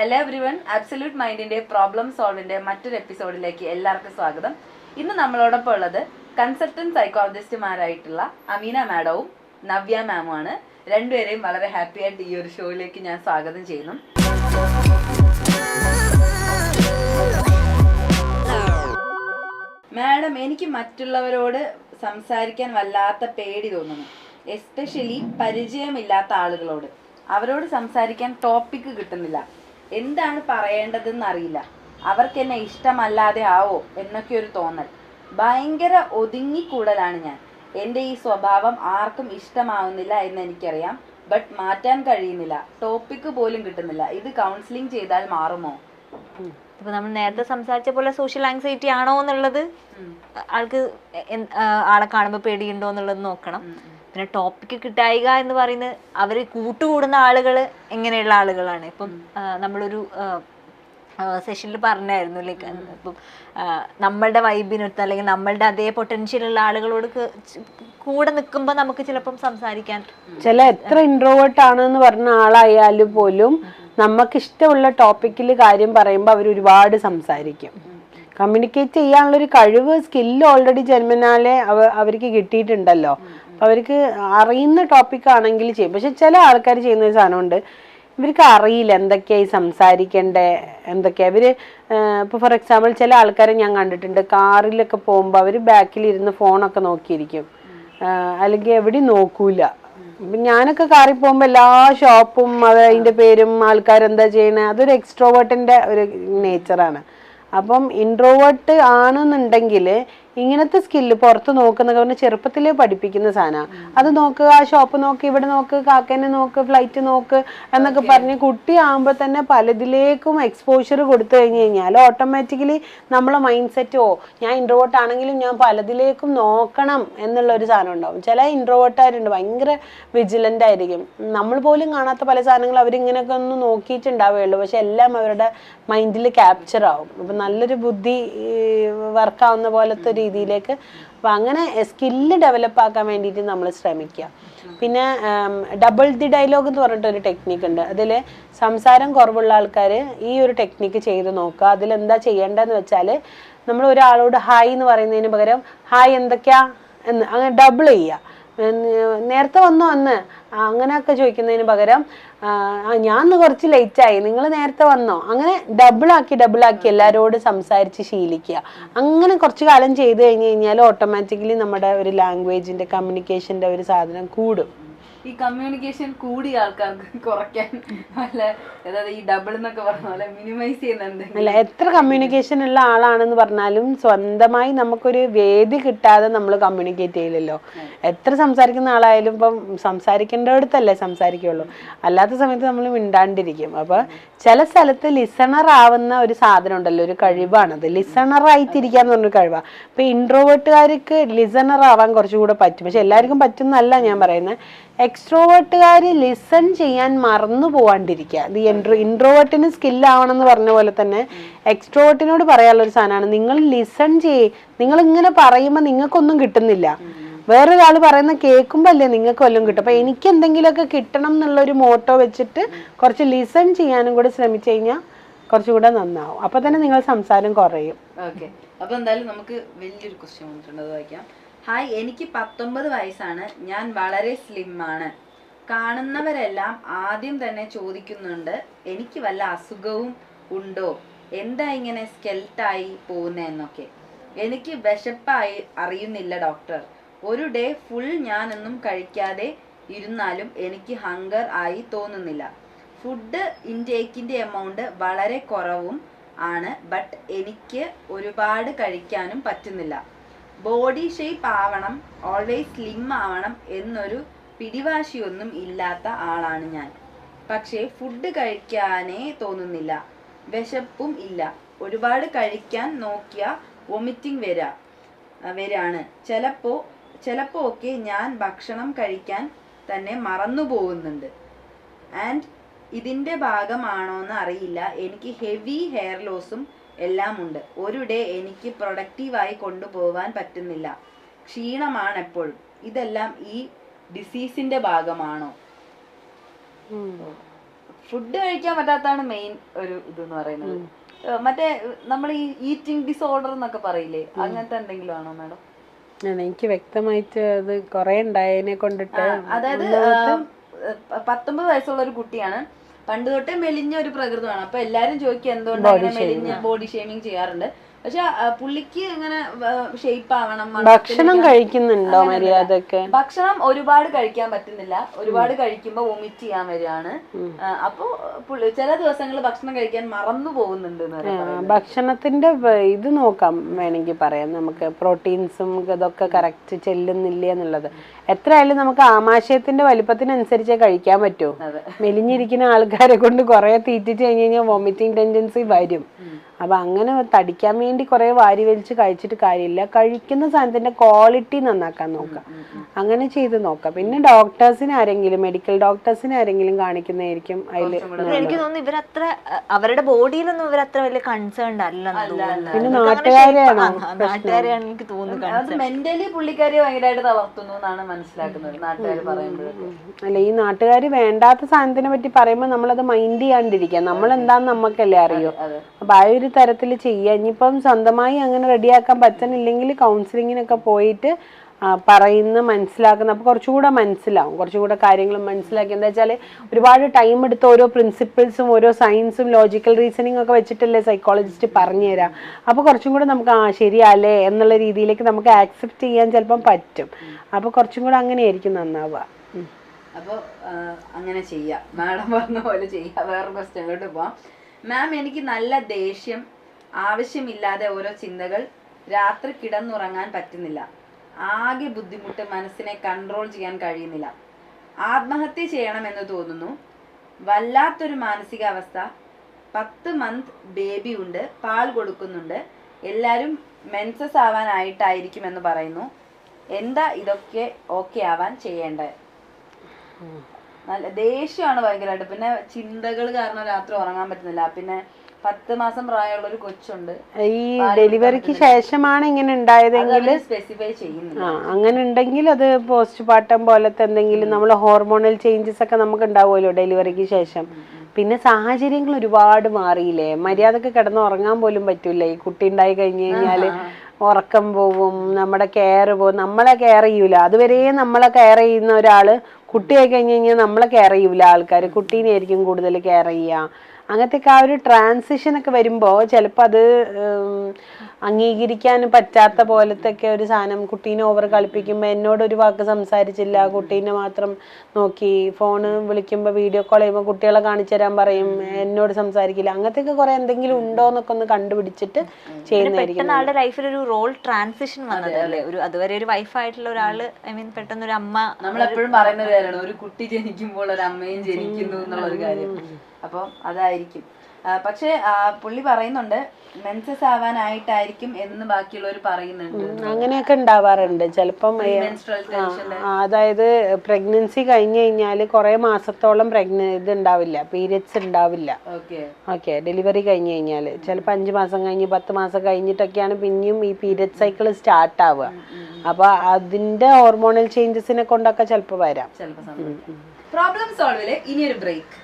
Hello every one absolute മൈൻഡിന്റെ problem സോൾവിന്റെ മറ്റൊരു എപ്പിസോഡിലേക്ക് എല്ലാവർക്കും സ്വാഗതം. ഇന്ന് നമ്മളോടൊപ്പം ഉള്ളത് കൺസൾട്ടന്റ് സൈക്കോളജിസ്റ്റുമാരായിട്ടുള്ള അമീന മാഡവും നവ്യ മാമും ആണ് രണ്ടുപേരെയും വളരെ ഹാപ്പി ആയിട്ട് ഈ ഒരു ഷോയിലേക്ക് ഞാൻ സ്വാഗതം ചെയ്യുന്നു. മാഡം എനിക്ക് മറ്റുള്ളവരോട് സംസാരിക്കാൻ വല്ലാത്ത പേടി തോന്നുന്നു. എസ്പെഷ്യലി പരിചയമില്ലാത്ത ആളുകളോട്. അവരോട് സംസാരിക്കാൻ ടോപ്പിക് കിട്ടുന്നില്ല. എന്താണ് പറയേണ്ടതെന്ന് അറിയില്ല അവർക്ക് എന്നെ ഇഷ്ടമല്ലാതെ ആവോ എന്നൊക്കെ ഒരു തോന്നൽ. ഭയങ്കര ഒതുങ്ങിക്കൂടലാണ് ഞാൻ. എന്റെ ഈ സ്വഭാവം ആർക്കും ഇഷ്ടമാവുന്നില്ല എന്ന് എനിക്കറിയാം ബട്ട് മാറ്റാൻ കഴിയുന്നില്ല. ടോപ്പിക്ക് പോലും കിട്ടുന്നില്ല. ഇത് കൗൺസിലിംഗ് ചെയ്താൽ മാറുമോ? ഇപ്പൊ നമ്മൾ നേരത്തെ സംസാരിച്ച പോലെ സോഷ്യൽ ആങ്സൈറ്റി ആണോ എന്നുള്ളത് ആൾക്ക് ആളെ കാണുമ്പോൾ പേടിയുണ്ടോ എന്നുള്ളത് നോക്കണം. പിന്നെ ടോപ്പിക്ക് കിട്ടായിക എന്ന് പറയുന്നത് അവർ കൂട്ടുകൂടുന്ന ആളുകൾ എങ്ങനെയുള്ള ആളുകളാണ്. ഇപ്പം നമ്മളൊരു സെഷനിൽ പറഞ്ഞായിരുന്നു ലൈക്ക് ഇപ്പം നമ്മളുടെ വൈബിനൊത്ത് അല്ലെങ്കിൽ നമ്മളുടെ അതേ പൊട്ടൻഷ്യൽ ഉള്ള ആളുകളോട് കൂടെ നിൽക്കുമ്പോൾ നമുക്ക് ചിലപ്പം സംസാരിക്കാൻ ചില എത്ര ഇൻട്രോവേർട്ട് ആണെന്ന് പറഞ്ഞ ആളായാലും പോലും നമുക്ക് ഇഷ്ടമുള്ള ടോപ്പിക്കിൽ കാര്യം പറയുമ്പോൾ അവർ ഒരുപാട് സംസാരിക്കും. കമ്മ്യൂണിക്കേറ്റ് ചെയ്യാനുള്ളൊരു കഴിവ് സ്കില്ല് ഓൾറെഡി ജന്മനാലെ അവർക്ക് കിട്ടിയിട്ടുണ്ടല്ലോ. അവർക്ക് അറിയുന്ന ടോപ്പിക് ആണെങ്കിൽ ചെയ്യും. പക്ഷെ ചില ആൾക്കാർ ചെയ്യുന്ന ഒരു സാധനമുണ്ട്. ഇവർക്ക് അറിയില്ല എന്തൊക്കെയായി സംസാരിക്കേണ്ടേ എന്തൊക്കെയാ. ഇവർ ഇപ്പോൾ ഫോർ എക്സാമ്പിൾ ചില ആൾക്കാരെ ഞാൻ കണ്ടിട്ടുണ്ട്. കാറിലൊക്കെ പോകുമ്പോൾ അവർ ബാക്കിലിരുന്ന് ഫോണൊക്കെ നോക്കിയിരിക്കും. അല്ലെങ്കിൽ എവിടെയും നോക്കൂല. ഇപ്പൊ ഞാനൊക്കെ കാറിൽ പോകുമ്പോൾ എല്ലാ ഷോപ്പും അത് അതിന്റെ പേരും ആൾക്കാരെന്താ ചെയ്യണേ അതൊരു എക്സ്ട്രോവേർട്ടിന്റെ ഒരു നേച്ചറാണ് അപ്പം ഇൻട്രോവേർട്ട് ആണെന്നുണ്ടെങ്കിൽ ഇങ്ങനത്തെ സ്കില്ല് പുറത്ത് നോക്കുന്ന പറഞ്ഞ ചെറുപ്പത്തിലേ പഠിപ്പിക്കുന്ന സാധനമാണ് അത് നോക്ക് ആ ഷോപ്പ് നോക്ക് ഇവിടെ നോക്ക് കാക്കേനെ നോക്ക് ഫ്ലൈറ്റ് നോക്ക് എന്നൊക്കെ പറഞ്ഞ് കുട്ടിയാകുമ്പോൾ തന്നെ പലതിലേക്കും എക്സ്പോഷർ കൊടുത്തു കഴിഞ്ഞ് കഴിഞ്ഞാൽ ഓട്ടോമാറ്റിക്കലി നമ്മളെ മൈൻഡ് സെറ്റോ ഓ ഞാൻ ഇൻട്രോവേർട്ട് ആണെങ്കിലും ഞാൻ പലതിലേക്കും നോക്കണം എന്നുള്ള ഒരു സാധനം ഉണ്ടാവും. ചില ഇൻട്രോവേർട്ടായിട്ടുണ്ട് ഭയങ്കര വിജിലന്റ് ആയിരിക്കും. നമ്മൾ പോലും കാണാത്ത പല സാധനങ്ങൾ അവരിങ്ങനെയൊക്കെ ഒന്ന് നോക്കിയിട്ടുണ്ടാവുകയുള്ളൂ. പക്ഷെ എല്ലാം അവരുടെ മൈൻഡിൽ ക്യാപ്ചർ ആവും. അപ്പം നല്ലൊരു ബുദ്ധി വർക്കാവുന്ന പോലത്തെ രീതിയിലേക്ക്. അപ്പം അങ്ങനെ സ്കില്ല് ഡെവലപ്പ് ആക്കാൻ വേണ്ടിയിട്ട് നമ്മൾ ശ്രമിക്കുക. പിന്നെ ഡബിൾ ദി ഡയലോഗ് എന്ന് പറഞ്ഞിട്ട് ഒരു ടെക്നിക്ക് ഉണ്ട്. അതിൽ സംസാരം കുറവുള്ള ആൾക്കാർ ഈ ഒരു ടെക്നിക്ക് ചെയ്ത് നോക്കുക. അതിലെന്താ ചെയ്യേണ്ടതെന്ന് വെച്ചാൽ നമ്മൾ ഒരാളോട് ഹായ് എന്ന് പറയുന്നതിന് പകരം ഹായ് എന്തൊക്കെയാ എന്ന് അങ്ങനെ ഡബിൾ ചെയ്യുക. നേരത്തെ വന്നോ അന്ന്? അങ്ങനെയൊക്കെ ചോദിക്കുന്നതിന് പകരം ഞാൻ കുറച്ച് ലേറ്റ് ആയി. നിങ്ങൾ നേരത്തെ വന്നോ? അങ്ങനെ ഡബിളാക്കി ഡബിളാക്കി ഡബിൾ ആക്കി എല്ലാവരോടും സംസാരിച്ച് ശീലിക്കുക. അങ്ങനെ കുറച്ച് കാലം ചെയ്ത് കഴിഞ്ഞ് കഴിഞ്ഞാൽ ഓട്ടോമാറ്റിക്കലി നമ്മുടെ ഒരു ലാംഗ്വേജിന്റെ കമ്മ്യൂണിക്കേഷന്റെ ഒരു സാധനം കൂടും. ഈ കമ്മ്യൂണിക്കേഷൻ കൂടിയ ആൾക്കാർക്ക് കുറയ്ക്കാൻ നല്ല അതായത് ഈ ഡബിൾ എന്നൊക്കെ പറഞ്ഞ പോലെ മിനിമൈസ് ചെയ്യുന്നുണ്ട് അല്ല എത്ര കമ്മ്യൂണിക്കേഷൻ ഉള്ള ആളാണെന്ന് പറഞ്ഞാലും സ്വന്തമായി നമുക്കൊരു വേദി കിട്ടാതെ നമ്മൾ കമ്മ്യൂണിക്കേറ്റ് ചെയ്യില്ലല്ലോ. എത്ര സംസാരിക്കുന്ന ആളായാലും ഇപ്പം സംസാരിക്കേണ്ടടുത്തല്ലേ സംസാരിക്കുള്ളൂ. അല്ലാത്ത സമയത്ത് നമ്മൾ മിണ്ടാണ്ടിരിക്കും. അപ്പൊ ചില സ്ഥലത്ത് ലിസണർ ആവുന്ന ഒരു സാധനം ഉണ്ടല്ലോ ഒരു കഴിവാണത് ലിസണർ ആയിട്ടിരിക്കുക എന്ന് പറഞ്ഞൊരു കഴിവാണ് ഇപ്പൊ ഇൻട്രോവേർട്ടുകാർക്ക് ലിസണർ ആവാൻ കുറച്ചുകൂടെ പറ്റും. പക്ഷെ എല്ലാവർക്കും പറ്റുന്നല്ല ഞാൻ പറയുന്നത്. എക്സ്ട്രോവേർട്ടുകാർ ലിസൺ ചെയ്യാൻ മറന്നു പോവാണ്ടിരിക്കുക. ഇത് എൻട്രോ ഇൻട്രോവേർട്ടിന് സ്കില്ലാവണം എന്ന് പറഞ്ഞ പോലെ തന്നെ എക്സ്ട്രോവേർട്ടിനോട് പറയാനുള്ള ഒരു സാധനമാണ്. നിങ്ങൾ ലിസൺ ചെയ്യേ. നിങ്ങൾ ഇങ്ങനെ പറയുമ്പോൾ നിങ്ങൾക്കൊന്നും കിട്ടുന്നില്ല. വേറൊരാൾ പറയുന്ന കേൾക്കുമ്പോൾ അല്ലേ നിങ്ങൾക്ക് വല്ലതും കിട്ടും. അപ്പോൾ എനിക്ക് എന്തെങ്കിലുമൊക്കെ കിട്ടണം എന്നുള്ള ഒരു മോട്ടോ വെച്ചിട്ട് കുറച്ച് ലിസൺ ചെയ്യാനും കൂടെ ശ്രമിച്ചു കഴിഞ്ഞാൽ കുറച്ചുകൂടെ നന്നാവും. അപ്പം തന്നെ നിങ്ങൾ സംസാരം കുറയും. ഓക്കെ അപ്പോൾ എന്തായാലും നമുക്ക് വലിയൊരു ക്വസ്റ്റ്യൻ വന്നിട്ടുണ്ട്. അത് വായിക്കാം. ഹായ് എനിക്ക് പത്തൊമ്പത് വയസ്സാണ്. ഞാൻ വളരെ സ്ലിമ്മാണ് കാണുന്നവരെല്ലാം ആദ്യം തന്നെ ചോദിക്കുന്നുണ്ട് എനിക്ക് വല്ല അസുഖവും ഉണ്ടോ? എന്താ ഇങ്ങനെ സ്കെൽട്ടായി പോകുന്നതെന്നൊക്കെ എനിക്ക് വിശപ്പായി അറിയുന്നില്ല ഡോക്ടർ ഒരു ഡേ ഫുൾ ഞാനൊന്നും കഴിക്കാതെ ഇരുന്നാലും എനിക്ക് ഹങ്കർ ആയി തോന്നുന്നില്ല. ഫുഡ് ഇൻടേക്കിന്റെ എമൗണ്ട് വളരെ കുറവും ആണ് ബട്ട് എനിക്ക് ഒരുപാട് കഴിക്കാനും പറ്റുന്നില്ല. ബോഡി ഷേപ്പ് ആവണം ഓൾവേസ് സ്ലിം ആവണം എന്നൊരു പിടിവാശിയൊന്നും ഇല്ലാത്ത ആളാണ് ഞാൻ. പക്ഷേ ഫുഡ് കഴിക്കാനേ തോന്നുന്നില്ല. വിശപ്പും ഇല്ല. ഒരുപാട് കഴിക്കാൻ നോക്കിയ വൊമിറ്റിംഗ് വരാ വരാണ്. ചിലപ്പോ ചിലപ്പോ ഒക്കെ ഞാൻ ഭക്ഷണം കഴിക്കാൻ തന്നെ മറന്നു പോകുന്നുണ്ട്. ആൻഡ് ഇതിന്റെ ഭാഗമാണോന്ന് അറിയില്ല. എനിക്ക് ഹെവി ഹെയർ ലോസും എല്ലാം ഉണ്ട് ഒരു ഡേ എനിക്ക് പ്രൊഡക്റ്റീവായി കൊണ്ടുപോകാൻ പറ്റുന്നില്ല. ക്ഷീണമാണ് എപ്പോഴും. ഇതെല്ലാം ഈ ഡിസീസിന്റെ ഭാഗമാണോ? ഫുഡ് കഴിക്കാൻ പറ്റാത്തതാണ് മെയിൻ ഒരു ഇതെന്ന് പറയുന്നത്. മറ്റേ നമ്മൾ ഈ ഈറ്റിംഗ് ഡിസോർഡർ എന്നൊക്കെ പറയില്ലേ? അങ്ങനത്തെ എന്തെങ്കിലും ആണോ മാഡം എനിക്ക് വ്യക്തമായിട്ട് അത് കുറെ ഉണ്ടായതിനെ കൊണ്ടിട്ട് അതായത് പത്തൊമ്പത് വയസ്സുള്ള ഒരു കുട്ടിയാണ്. പണ്ട് തൊട്ടേ മെലിഞ്ഞ ഒരു പ്രകൃതമാണ്. അപ്പൊ എല്ലാരും ചോദിക്കും എന്തുകൊണ്ടാണ് മെലിഞ്ഞ ബോഡി ഷേമിങ് ചെയ്യാറുണ്ട്. പക്ഷെ പുള്ളിക്ക് ഇങ്ങനെ ഷേപ്പ് ആവണം ഭക്ഷണം കഴിക്കുന്നുണ്ടോ മര്യാദയ്ക്ക്? ഭക്ഷണം ഒരുപാട് കഴിക്കാൻ പറ്റുന്നില്ല. ഒരുപാട് കഴിക്കുമ്പോ വൊമിറ്റ് ചെയ്യാൻ വരികയാണ്. അപ്പോ ചില ദിവസങ്ങൾ ഭക്ഷണം കഴിക്കാൻ മറന്നു പോകുന്നുണ്ട്. ഭക്ഷണത്തിന്റെ ഇത് നോക്കാം വേണമെങ്കിൽ പറയാം. നമുക്ക് പ്രോട്ടീൻസും ഇതൊക്കെ കറക്റ്റ് ചെല്ലുന്നില്ല എന്നുള്ളത്. എത്രയായാലും നമുക്ക് ആമാശയത്തിന്റെ വലിപ്പത്തിനനുസരിച്ചേ കഴിക്കാൻ പറ്റൂ. മെലിഞ്ഞിരിക്കുന്ന ആൾക്കാരെ കൊണ്ട് കുറെ തീറ്റിച്ച് കഴിഞ്ഞ് കഴിഞ്ഞാൽ വോമിറ്റിംഗ് ടെൻഡൻസി വരും. അപ്പൊ അങ്ങനെ തടിക്കാൻ വേണ്ടി കുറെ വാരി വലിച്ച് കഴിച്ചിട്ട് കാര്യമില്ല. കഴിക്കുന്ന സാധനത്തിന്റെ ക്വാളിറ്റി നന്നാക്കാൻ നോക്കാം. അങ്ങനെ ചെയ്ത് നോക്കാം. പിന്നെ ഡോക്ടേഴ്സിന് ആരെങ്കിലും മെഡിക്കൽ ഡോക്ടേഴ്സിന് ആരെങ്കിലും കാണിക്കുന്നതായിരിക്കും അതിൽ എനിക്ക് തോന്നുന്നു ഇവരത്ര അവരുടെ ബോഡിയിലൊന്നും ഇവരത്ര വലിയ കൺസേൺ അല്ല തോന്നുന്നു. പിന്നെ നാട്ടുകാരെയാണ് നാട്ടുകാരെയാണോ എനിക്ക് തോന്നുന്നു അത് മെന്റലി പുള്ളിക്കാരി ഭയങ്കരമായിട്ട് തളർത്തുന്നു എന്നാണ് മനസ്സിലാക്കുന്നത് നാട്ടുകാർ പറയുമ്പോഴൊക്കെ. അല്ല ഈ നാട്ടുകാർ വേണ്ടാത്ത സാധനത്തിനെ പറ്റി പറയുമ്പോൾ നമ്മളത് മൈൻഡ് ചെയ്യാണ്ടിരിക്കുക. നമ്മൾ എന്താന്ന് നമുക്കല്ലേ അറിയൂ. അപ്പൊ ആ ഒരു തരത്തിൽ ചെയ്യുക ഇനിയിപ്പം സ്വന്തമായി അങ്ങനെ റെഡിയാക്കാൻ പറ്റുന്നില്ലെങ്കിൽ കൗൺസിലിങ്ങിനൊക്കെ പോയിട്ട് പറയുന്ന മനസ്സിലാക്കുന്ന അപ്പോൾ കുറച്ചുകൂടെ മനസ്സിലാവും. കുറച്ചുകൂടെ കാര്യങ്ങൾ മനസ്സിലാക്കി. എന്താ വെച്ചാൽ ഒരുപാട് ടൈം എടുത്ത് ഓരോ പ്രിൻസിപ്പിൾസും ഓരോ സയൻസും ലോജിക്കൽ റീസണിങ് ഒക്കെ വെച്ചിട്ടല്ലേ സൈക്കോളജിസ്റ്റ് പറഞ്ഞു തരാം. അപ്പോൾ കുറച്ചും കൂടെ നമുക്ക് ആ ശരിയല്ലേ എന്നുള്ള രീതിയിലേക്ക് നമുക്ക് ആക്സെപ്റ്റ് ചെയ്യാൻ ചിലപ്പം പറ്റും. അപ്പോൾ കുറച്ചും കൂടെ അങ്ങനെയായിരിക്കും നന്നാവുക. അപ്പോൾ അങ്ങനെ ചെയ്യാം. മാഡം പറഞ്ഞ പോലെ ചെയ്യാം. വേറെ ക്വസ്റ്റ്യനിലോട്ട് പോവാം. മാം എനിക്ക് നല്ല ദേഷ്യം ആവശ്യമില്ലാതെ ഓരോ ചിന്തകൾ രാത്രി കിടന്നുറങ്ങാൻ പറ്റുന്നില്ല. ആകെ ബുദ്ധിമുട്ട് മനസ്സിനെ കൺട്രോൾ ചെയ്യാൻ കഴിയുന്നില്ല. ആത്മഹത്യ ചെയ്യണമെന്ന് തോന്നുന്നു. വല്ലാത്തൊരു മാനസികാവസ്ഥ. പത്ത് മന്ത് ബേബി ഉണ്ട്. പാൽ കൊടുക്കുന്നുണ്ട്. എല്ലാവരും മെൻസസ് ആവാനായിട്ടായിരിക്കും എന്ന് പറയുന്നു. എന്താ ഇതൊക്കെ ഓക്കെ ആവാൻ ചെയ്യേണ്ടത് നല്ല ദേഷ്യമാണ് ഭയങ്കരമായിട്ട് പിന്നെ ചിന്തകൾ കാരണം രാത്രി ഉറങ്ങാൻ പറ്റുന്നില്ല. പിന്നെ പത്ത് മാസം പ്രായമുള്ള ഒരു കൊച്ചുണ്ട്. ഈ ഡെലിവറിക്ക് ശേഷമാണ് ഇങ്ങനെ ഉണ്ടായതെങ്കിൽ സ്പെസിഫൈ ചെയ്യുന്നില്ല ആ അങ്ങനെ ഉണ്ടെങ്കിൽ അത് പോസ്റ്റ് പാർട്ടം പോലത്തെ എന്തെങ്കിലും നമ്മൾ ഹോർമോണൽ ചേഞ്ചസ് ഒക്കെ നമുക്ക് ഉണ്ടാവുമല്ലോ ഡെലിവറിക്ക് ശേഷം. പിന്നെ സാഹചര്യങ്ങൾ ഒരുപാട് മാറിയില്ലേ? മര്യാദയ്ക്ക് കിടന്ന് ഉറങ്ങാൻ പോലും പറ്റൂല ഈ കുട്ടി ഉണ്ടായി കഴിഞ്ഞു കഴിഞ്ഞാൽ ഉറക്കം പോവും നമ്മുടെ കെയർ പോവും. നമ്മളെ കെയർ ചെയ്യൂല. അതുവരെ നമ്മളെ കെയർ ചെയ്യുന്ന ഒരാൾ കുട്ടിയായി കഴിഞ്ഞു കഴിഞ്ഞാൽ നമ്മളെ കെയർ ചെയ്യൂല ആൾക്കാർ കുട്ടീനെ ആയിരിക്കും കൂടുതൽ കെയർ ചെയ്യുക. അങ്ങനത്തെ ഒക്കെ ആ ഒരു ട്രാൻസിഷൻ ഒക്കെ വരുമ്പോൾ ചിലപ്പോൾ അത് അംഗീകരിക്കാൻ പറ്റാത്ത പോലത്തെ ഒക്കെ ഒരു സാധനം കുട്ടീനെ ഓവർ കളിപ്പിക്കുമ്പോൾ എന്നോട് ഒരു വാക്ക് സംസാരിച്ചില്ല കുട്ടീനെ മാത്രം നോക്കി ഫോണ് വിളിക്കുമ്പോൾ വീഡിയോ കോൾ ചെയ്യുമ്പോൾ കുട്ടികളെ കാണിച്ചു തരാൻ പറയും എന്നോട് സംസാരിക്കില്ല. അങ്ങനത്തെ ഒക്കെ കുറെ എന്തെങ്കിലും ഉണ്ടോ എന്നൊക്കെ ഒന്ന് കണ്ടുപിടിച്ചിട്ട് ചെയ്യുന്നതായിരിക്കും ആളുടെ ലൈഫിൽ ഒരു റോൾ ട്രാൻസിഷൻ വന്നതല്ലേ? ഒരു അതുവരെ ഒരു വൈഫായിട്ടുള്ള ഒരാൾ ഐ മീൻ പെട്ടെന്ന് ഒരു അമ്മ നമ്മൾ എപ്പോഴും പറയുന്ന ഒരു കാര്യമാണ്. ഒരു കുട്ടി ജനിക്കുമ്പോൾ ഒരു അമ്മയും ജനിക്കുന്നു എന്നുള്ള ഒരു കാര്യം. അപ്പം അതായിരിക്കും. പക്ഷേ പുള്ളി പറയുന്നുണ്ട് മെൻസസ് ആവാനായിട്ടായിരിക്കും എന്ന് ബാക്കിയുള്ളവർ പറയുന്നുണ്ട്. അങ്ങനെയൊക്കെ ഉണ്ടാവാറുണ്ട്. ചിലപ്പം അതായത് പ്രഗ്നൻസി കഴിഞ്ഞു കഴിഞ്ഞാൽ കുറെ മാസത്തോളം പ്രഗ്ന ഇത് ഉണ്ടാവില്ല പീരിയഡ്സ് ഉണ്ടാവില്ല. ഓക്കെ. ഡെലിവറി കഴിഞ്ഞു കഴിഞ്ഞാൽ ചിലപ്പോൾ അഞ്ച് മാസം കഴിഞ്ഞ് പത്ത് മാസം കഴിഞ്ഞിട്ടൊക്കെയാണ് പിന്നെയും ഈ പീരിയഡ് സൈക്കിൾ സ്റ്റാർട്ട് ആവുക അപ്പൊ അതിന്റെ ഹോർമോണൽ ചേഞ്ചസിനെ കൊണ്ടൊക്കെ ചിലപ്പോൾ വരാം. പ്രോബ്ലം സോൾവിൽ ഇനിയൊരു ബ്രേക്ക്